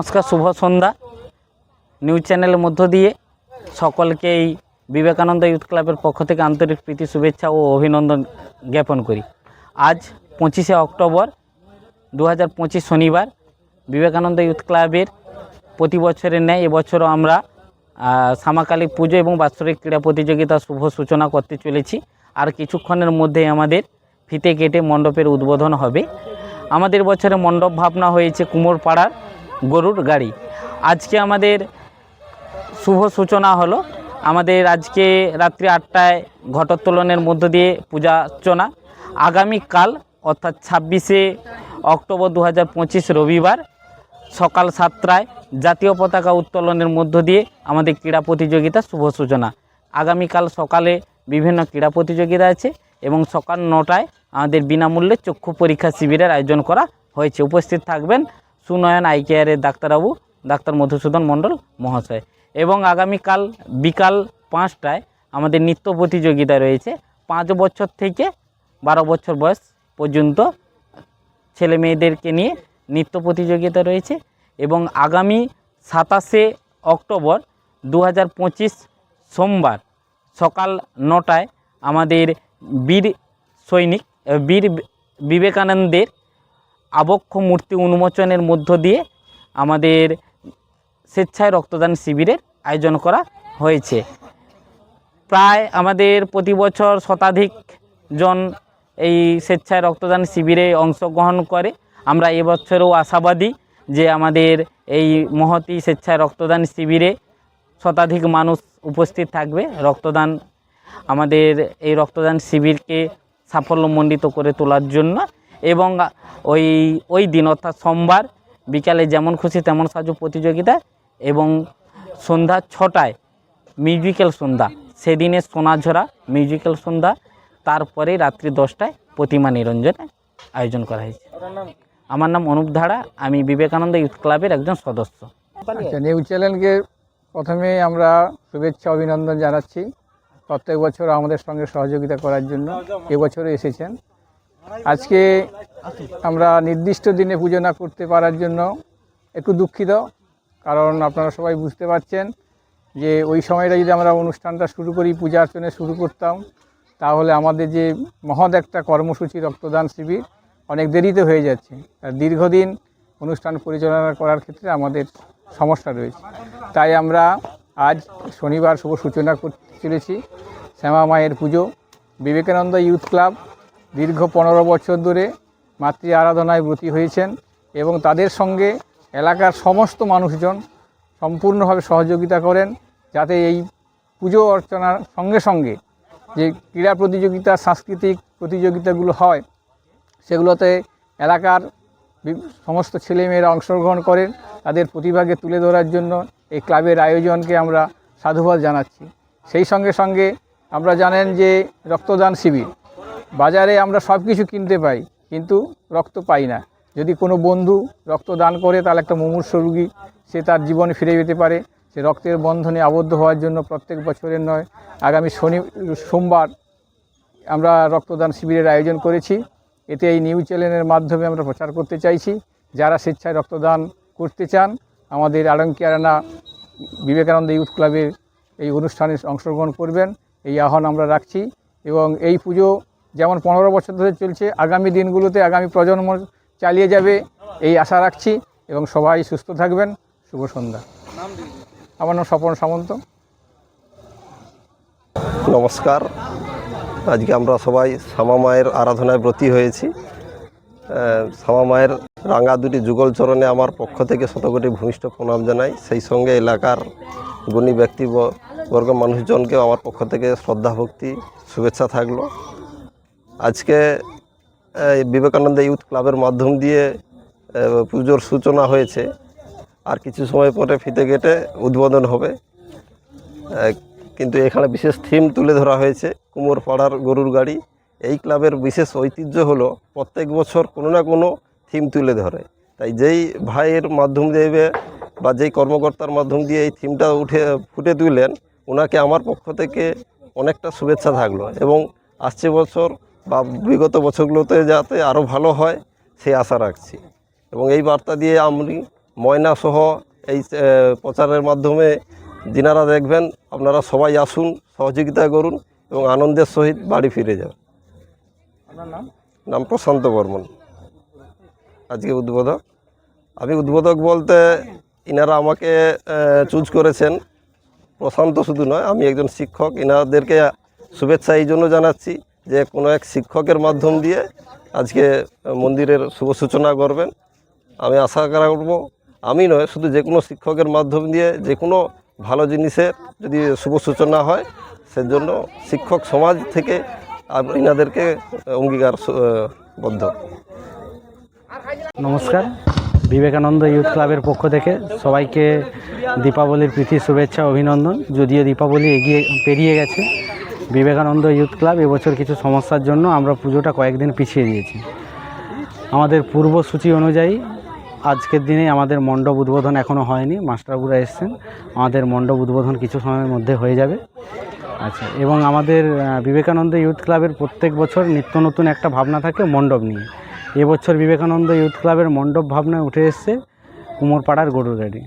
নমস্কার, শুভ সন্ধ্যা। নিউজ চ্যানেলের মধ্য দিয়ে সকলকে এই বিবেকানন্দ ইউথ ক্লাবের পক্ষ থেকে আন্তরিক প্রীতি, শুভেচ্ছা ও অভিনন্দন জ্ঞাপন করি। আজ পঁচিশে অক্টোবর দু হাজার পঁচিশ শনিবার বিবেকানন্দ ইউথ ক্লাবের প্রতি বছরের ন্যায় এবছরও আমরা সামাকালী পুজো এবং বাৎসরিক ক্রীড়া প্রতিযোগিতার শুভ সূচনা করতে চলেছি। আর কিছুক্ষণের মধ্যে আমাদের ফিতে কেটে মণ্ডপের উদ্বোধন হবে। আমাদের বছরে মণ্ডপ ভাবনা হয়েছে কুমোরপাড়ার গরুর গাড়ি। আজকে আমাদের শুভ সূচনা হলো। আমাদের আজকে রাত্রি আটটায় ঘটোত্তোলনের মধ্য দিয়ে পূজা অর্চনা। আগামীকাল, অর্থাৎ ছাব্বিশে অক্টোবর দু হাজার পঁচিশ রবিবার সকাল সাতটায় জাতীয় পতাকা উত্তোলনের মধ্য দিয়ে আমাদের ক্রীড়া প্রতিযোগিতা শুভ সূচনা। আগামীকাল সকালে বিভিন্ন ক্রীড়া প্রতিযোগিতা আছে এবং সকাল নটায় আমাদের বিনামূল্যে চক্ষু পরীক্ষা শিবিরের আয়োজন করা হয়েছে। উপস্থিত থাকবেন সুনয়ন আই কেয়ারের ডাক্তারবাবু, ডাক্তার মধুসূদন মণ্ডল মহাশয়। এবং আগামীকাল বিকাল পাঁচটায় আমাদের নৃত্য প্রতিযোগিতা রয়েছে। পাঁচ বছর থেকে বারো বছর বয়স পর্যন্ত ছেলে মেয়েদেরকে নিয়ে নৃত্য প্রতিযোগিতা রয়েছে। এবং আগামী সাতাশে অক্টোবর দু হাজার পঁচিশ সোমবার সকাল নটায় আমাদের বীর সৈনিক, বীর বিবেকানন্দের আবক্ষ মূর্তি উন্মোচনের মধ্য দিয়ে আমাদের স্বেচ্ছায় রক্তদান শিবিরের আয়োজন করা হয়েছে। প্রায় আমাদের প্রতি বছর শতাধিক জন এই স্বেচ্ছায় রক্তদান শিবিরে অংশগ্রহণ করে। আমরা এবছরও আশাবাদী যে আমাদের এই মহতি স্বেচ্ছায় রক্তদান শিবিরে শতাধিক মানুষ উপস্থিত থাকবে। রক্তদান আমাদের এই রক্তদান শিবিরকে সাফল্যমণ্ডিত করে তোলার জন্য এবং ওই ওই দিন অর্থাৎ সোমবার বিকালে যেমন খুশি তেমন সাজু প্রতিযোগিতা এবং সন্ধ্যা ছটায় মিউজিক্যাল সন্ধ্যা। সেদিনে সোনাঝরা মিউজিক্যাল সন্ধ্যা তারপরে রাত্রি দশটায় প্রতিমা নিরঞ্জনের আয়োজন করা হয়েছে। আমার নাম অনুপ ধারা আমি বিবেকানন্দ ইউথ ক্লাবের একজন সদস্য। আচ্ছা নিউজ চ্যানেলকে প্রথমে আমরা শুভেচ্ছা অভিনন্দন জানাচ্ছি। প্রত্যেক বছর আমাদের সঙ্গে সহযোগিতা করার জন্য। এবছরও এসেছেন। আজকে আমরা নির্দিষ্ট দিনে পুজো না করতে পারার জন্য একটু দুঃখিত, কারণ আপনারা সবাই বুঝতে পারছেন যে ওই সময়টা যদি আমরা অনুষ্ঠানটা শুরু করি, পূজা অর্চনা শুরু করতাম, তাহলে আমাদের যে মহৎ একটা কর্মসূচি রক্তদান শিবির অনেক দেরিতে হয়ে যাচ্ছে। আর দীর্ঘদিন অনুষ্ঠান পরিচালনা করার ক্ষেত্রে আমাদের সমস্যা রয়েছে। তাই আমরা আজ শনিবার শুভ সূচনা করতে চলেছি, শ্যামা মায়ের পুজো, বিবেকানন্দ ইউথ ক্লাব দীর্ঘ পনেরো বছর ধরে মাতৃ আরাধনায় ব্রতী হয়েছেন এবং তাদের সঙ্গে এলাকার সমস্ত মানুষজন সম্পূর্ণভাবে সহযোগিতা করেন যাতে এই পুজো অর্চনার সঙ্গে সঙ্গে যে ক্রীড়া প্রতিযোগিতা, সাংস্কৃতিক প্রতিযোগিতাগুলো হয়, সেগুলোতে এলাকার সমস্ত ছেলেমেয়েরা অংশগ্রহণ করেন। তাদের প্রতিভাকে তুলে ধরার জন্য এই ক্লাবের আয়োজনকে আমরা সাধুবাদ জানাচ্ছি। সেই সঙ্গে সঙ্গে আমরা জানেন যে রক্তদান শিবির বাজারে আমরা সব কিছু কিনতে পাই, কিন্তু রক্ত পাই না। যদি কোনো বন্ধু রক্তদান করে, তাহলে একটা মুমূর্ষ রুগী, সে তার জীবনে ফিরে যেতে পারে। সে রক্তের বন্ধনে আবদ্ধ হওয়ার জন্য প্রত্যেক বছরের নয়, আগামী শনি, সোমবার আমরা রক্তদান শিবিরের আয়োজন করেছি। এতে এই নিউজ চ্যানেলের মাধ্যমে আমরা প্রচার করতে চাইছি। যারা স্বেচ্ছায় রক্তদান করতে চান, আমাদের আলঙ্কি আরানা বিবেকানন্দ ইউথ ক্লাবের এই অনুষ্ঠানে অংশগ্রহণ করবেন। এই আহ্বান আমরা রাখছি এবং এই পুজো যেমন পনেরো বছর ধরে চলছে, আগামী দিনগুলোতে আগামী প্রজন্ম চালিয়ে যাবে, এই আশা রাখছি এবং সবাই সুস্থ থাকবেন। শুভ সন্ধ্যা। আমার নাম স্বপন সামন্ত। নমস্কার। আজকে আমরা সবাই শ্যামা মায়ের আরাধনায় ব্রতী হয়েছি। শ্যামা মায়ের রাঙা দুটি যুগল চরণে আমার পক্ষ থেকে শতকোটি ভূমিষ্ঠ প্রণাম জানাই। সেই সঙ্গে এলাকার গুণী ব্যক্তি ব- বর্গ মানুষজনকে আমার পক্ষ থেকে শ্রদ্ধা ভক্তি শুভেচ্ছা থাকল। আজকে বিবেকানন্দ ইউথ ক্লাবের মাধ্যম দিয়ে পুজোর সূচনা হয়েছে। আর কিছু সময় পরে ফিতে গেটে উদ্বোধন হবে। কিন্তু এখানে বিশেষ থিম তুলে ধরা হয়েছে, কুমোর পাড়ার গরুর গাড়ি। এই ক্লাবের বিশেষ ঐতিহ্য হলো, প্রত্যেক বছর কোনো না কোনো থিম তুলে ধরে। তাই যেই ভাইয়ের মাধ্যম দেবে বা যেই কর্মকর্তার মাধ্যম দিয়ে এই থিমটা উঠে, ফুটে তুললেন, ওনাকে আমার পক্ষ থেকে অনেকটা শুভেচ্ছা থাকল। এবং আসছে বছর বা বিগত বছরগুলোতে যাতে আরও ভালো হয় সেই আশা রাখছি। এবং এই বার্তা দিয়ে আমি ময়না সহ এই প্রচারের মাধ্যমে যিনারা দেখবেন আপনারা সবাই আসুন সহযোগিতা করুন এবং আনন্দের সহিত বাড়ি ফিরে যান। নাম? নাম প্রশান্ত বর্মন। আজকে উদ্বোধক। আমি উদ্বোধক বলতে ইনারা আমাকে চুজ করেছেন। প্রশান্ত শুধু নয় আমি একজন শিক্ষক। ইনাদেরকে শুভেচ্ছা এই জন্য জানাচ্ছি। যে কোনো এক শিক্ষকের মাধ্যম দিয়ে আজকে মন্দিরের শুভ সূচনা করবেন। আমি আশা করব, আমি নয়, শুধু যে কোনো শিক্ষকের মাধ্যম দিয়ে যে কোনো ভালো জিনিসের যদি শুভ সূচনা হয়, সেজন্য শিক্ষক সমাজ থেকে আপ- ইনাদেরকে অঙ্গীকার বদ্ধ। নমস্কার। বিবেকানন্দ ইউথ ক্লাবের পক্ষ থেকে সবাইকে দীপাবলির প্রীতি শুভেচ্ছা, অভিনন্দন। যদিও দীপাবলি এগিয়ে পেরিয়ে গেছে বিবেকানন্দ ইউথ ক্লাব এবছর কিছু সমস্যার জন্য আমরা পুজোটা কয়েকদিন পিছিয়ে দিয়েছি। আমাদের পূর্বসূচি অনুযায়ী আজকের দিনে আমাদের মণ্ডপ উদ্বোধন এখনও হয়নি, মাস্টারবুরা এসছেন। আমাদের মণ্ডপ উদ্বোধন কিছু সময়ের মধ্যে হয়ে যাবে। আচ্ছা এবং আমাদের বিবেকানন্দ ইউথ ক্লাবের প্রত্যেক বছর নিত্য নতুন একটা ভাবনা থাকে মণ্ডপ নিয়ে। এবছর বিবেকানন্দ ইউথ ক্লাবের মণ্ডপ ভাবনায় উঠে এসছে কুমোরপাড়ার গরুর গাড়ি।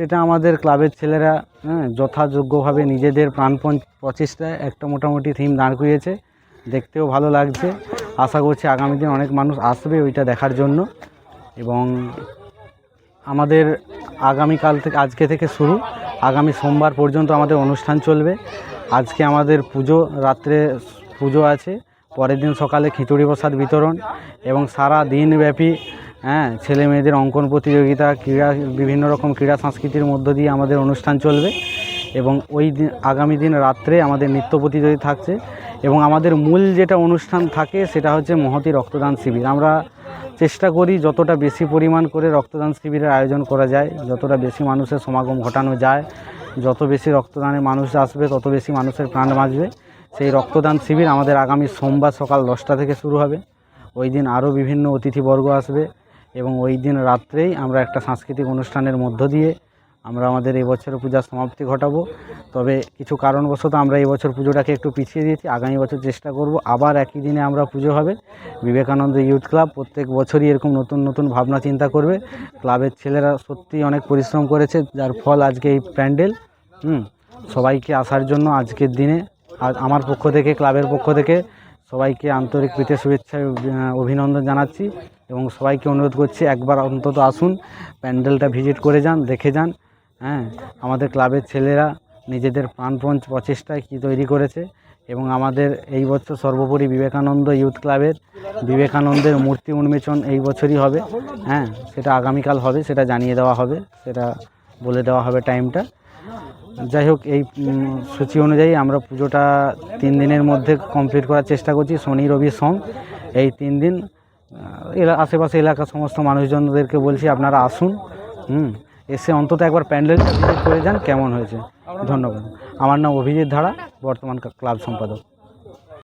সেটা আমাদের ক্লাবের ছেলেরা হ্যাঁ যথাযোগ্যভাবে নিজেদের প্রাণপণ প্রচেষ্টায় একটা মোটামুটি থিম দাঁড় করিয়েছে। দেখতেও ভালো লাগছে। আশা করছি আগামী দিন অনেক মানুষ আসবে ওইটা দেখার জন্য। এবং আমাদের আগামীকাল থেকে, আজকে থেকে শুরু। আগামী সোমবার পর্যন্ত আমাদের অনুষ্ঠান চলবে। আজকে আমাদের পুজো, রাত্রে পুজো আছে। পরের দিন সকালে খিচুড়ি প্রসাদ বিতরণ এবং সারা দিনব্যাপী হ্যাঁ ছেলে মেয়েদের অঙ্কন প্রতিযোগিতা, ক্রীড়া, বিভিন্ন রকম ক্রীড়া সংস্কৃতির মধ্য দিয়ে আমাদের অনুষ্ঠান চলবে এবং ওই দিন, আগামী দিন রাত্রে আমাদের নৃত্য প্রতিযোগিতা থাকছে এবং আমাদের মূল যেটা অনুষ্ঠান থাকে সেটা হচ্ছে মহতি রক্তদান শিবির। আমরা চেষ্টা করি যতটা বেশি পরিমাণ করে রক্তদান শিবিরের আয়োজন করা যায়, যতটা বেশি মানুষের সমাগম ঘটানো যায়, যত বেশি রক্তদানে মানুষ আসবে, তত বেশি মানুষের প্রাণ বাঁচবে। সেই রক্তদান শিবির আমাদের আগামী সোমবার সকাল দশটা থেকে শুরু হবে। ওই দিন আরও বিভিন্ন অতিথিবর্গ আসবে। এবং ওই দিন রাত্রেই আমরা একটা সাংস্কৃতিক অনুষ্ঠানের মধ্য দিয়ে আমরা আমাদের এই বছরের পূজার সমাপ্তি ঘটাবো। তবে কিছু কারণবশত আমরা এই বছর পুজোটাকে একটু পিছিয়ে দিয়েছি। আগামী বছর চেষ্টা করব। আবার একই দিনে আমরা পুজো হবে। বিবেকানন্দ ইউথ ক্লাব প্রত্যেক বছরই এরকম নতুন নতুন ভাবনা চিন্তা করবে। ক্লাবের ছেলেরা সত্যিই অনেক পরিশ্রম করেছে, যার ফল আজকে এই প্যান্ডেল। হুম, সবাইকে আসার জন্য আজকের দিনে। আজ আমার পক্ষ থেকে, ক্লাবের পক্ষ থেকে সবাইকে আন্তরিক প্রীতি, শুভেচ্ছা অভিনন্দন জানাচ্ছি এবং সবাইকে অনুরোধ করছি একবার অন্তত আসুন, প্যান্ডেলটা ভিজিট করে যান, দেখে যান হ্যাঁ? আমাদের ক্লাবের ছেলেরা নিজেদের প্রাণপণ প্রচেষ্টায় কী তৈরি করেছে এবং আমাদের এই বছর সর্বোপরি বিবেকানন্দ ইউথ ক্লাবের বিবেকানন্দের মূর্তি উন্মোচন এই বছরই হবে হ্যাঁ? সেটা আগামীকাল হবে, সেটা জানিয়ে দেওয়া হবে, সেটা বলে দেওয়া হবে টাইমটা। যাই হোক, এই সূচি অনুযায়ী আমরা পুজোটা তিন দিনের মধ্যে কমপ্লিট করার চেষ্টা করছি, শনি, রবি, সোম। এই তিন দিন আশেপাশে এলাকার সমস্ত মানুষজনদেরকে বলছি আপনারা আসুন, হুম, এসে অন্তত একবার প্যান্ডেলটা করে যান, কেমন হয়েছে। ধন্যবাদ। আমার নাম অভিজিৎ ধারা, বর্তমান ক্লাব সম্পাদক।